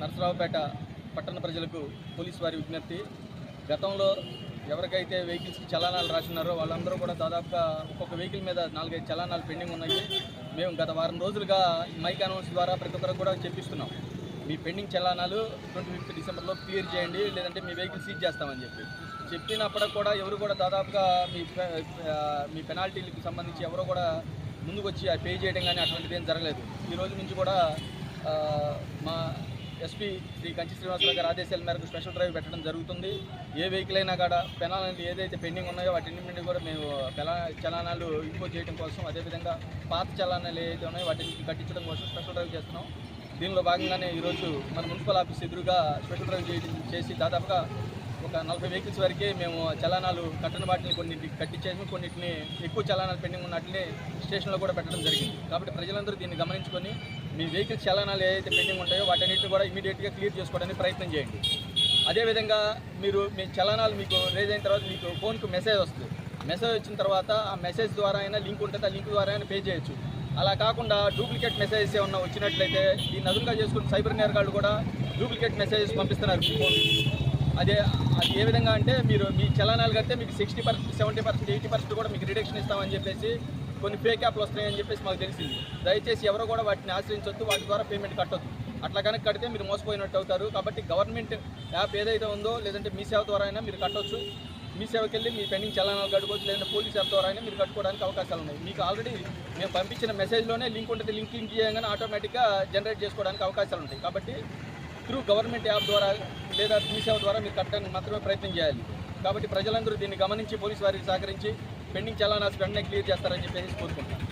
నరసరావుపేట పట్టణ ప్రజలకు పోలీసు వారి విజ్ఞప్తి. గతంలో ఎవరికైతే వెహికల్స్కి చలానాలు రాసినారో వాళ్ళందరూ కూడా దాదాపుగా ఒక్కొక్క వెహికల్ మీద నాలుగైదు చలానాలు పెండింగ్ ఉన్నాయి. మేము గత వారం రోజులుగా మైక్ అనౌన్స్ ద్వారా ప్రతి ఒక్కరికి కూడా చెప్పిస్తున్నాం. మీ పెండింగ్ చలానాలు ట్వంటీ ఫిఫ్త్ డిసెంబర్లో క్లియర్ చేయండి లేదంటే మీ వెహికల్ సీజ్ చేస్తామని చెప్పి. చెప్పినప్పటికి కూడా ఎవరు కూడా దాదాపుగా మీ మీ పెనాల్టీలకు సంబంధించి ఎవరో కూడా ముందుకు వచ్చి ఆ పే చేయడం కానీ అటువంటిది ఏం జరగలేదు. ఈ రోజు నుంచి కూడా మా ఎస్పీ శ్రీ కంచి శ్రీనివాసరావు గారి ఆదేశాల మేరకు స్పెషల్ డ్రైవ్ పెట్టడం జరుగుతుంది. ఏ వెహికల్ అయినా కూడా పెనాలన్నీ ఏదైతే పెండింగ్ ఉన్నాయో వాటి కూడా మేము పెనా చలానాలు ఇంపోజ్ చేయడం కోసం అదేవిధంగా పాత చలానాలు ఏదైతే ఉన్నాయో వాటిని కట్టించడం కోసం స్పెషల్ డ్రైవ్ చేస్తున్నాం. దీనిలో భాగంగానే ఈరోజు మన మున్సిపల్ ఆఫీస్ ఎదురుగా స్పెషల్ డ్రైవ్ చేయడం చేసి దాదాపుగా ఒక నలభై వెహికల్స్ వరకే మేము చలానాలు కట్టిన వాటిని కొన్నింటి కట్టించేసి కొన్నిటిని ఎక్కువ చలానాలు పెండింగ్ ఉన్నట్లే స్టేషన్లో కూడా పెట్టడం జరిగింది. కాబట్టి ప్రజలందరూ దీన్ని గమనించుకొని మీ వెహికల్స్ చలానాలు ఏదైతే పెండింగ్ ఉంటాయో వాటన్నిటిని కూడా ఇమీడియట్గా క్లియర్ చేసుకోవడానికి ప్రయత్నం చేయండి. అదేవిధంగా మీరు మీ చలనాలు మీకు రేజ్ అయిన తర్వాత మీకు ఫోన్కు మెసేజ్ వస్తుంది. మెసేజ్ వచ్చిన తర్వాత ఆ మెసేజ్ ద్వారా అయినా లింక్ ఉంటుంది ఆ లింక్ ద్వారా అయినా పే చేయొచ్చు. అలా కాకుండా డూప్లికేట్ మెసేజెస్ ఏమన్నా వచ్చినట్లయితే దీన్ని అదునుగా చేసుకుని సైబర్ నేరగాళ్ళు కూడా డూప్లికేట్ మెసేజెస్ పంపిస్తున్నారు మీ ఫోన్ అదే అది ఏ విధంగా అంటే మీరు మీ చలనాలు కడితే మీకు sixty percent seventy percent eighty percent కూడా మీకు రిడక్షన్ ఇస్తామని చెప్పేసి కొన్ని ఫేక్ యాప్లు వస్తాయని చెప్పేసి మాకు తెలిసింది. దయచేసి ఎవరు కూడా వాటిని ఆశ్రయించొద్దు వాటి ద్వారా పేమెంట్ కట్టొద్దు. అట్లా కనుక కడితే మీరు మోసపోయినట్టు అవుతారు. కాబట్టి గవర్నమెంట్ యాప్ ఏదైతే ఉందో లేదంటే మీ సేవ ద్వారా అయినా మీరు కట్టొచ్చు. మీ సేవకి వెళ్ళి మీ పెండింగ్ చలానాలు కట్టుకోవచ్చు లేదంటే పోలీస్ యాప్ ద్వారా అయినా మీరు కట్టుకోవడానికి అవకాశాలు ఉన్నాయి. మీకు ఆల్రెడీ మేము పంపించిన మెసేజ్లోనే లింక్ ఉంటుంది. లింక్ లింక్ చేయగానే ఆటోమేటిక్గా జనరేట్ చేసుకోవడానికి అవకాశాలు ఉంటాయి. కాబట్టి త్రూ గవర్నమెంట్ యాప్ ద్వారా లేదా మీ సేవ ద్వారా మీరు కట్టడానికి మాత్రమే ప్రయత్నం చేయాలి. కాబట్టి ప్రజలందరూ దీన్ని గమనించి పోలీసు వారికి సహకరించి పెండింగ్ చలానాస్ వెంటనే క్లియర్ చేస్తారని చెప్పేసి కోరుకుంటున్నాను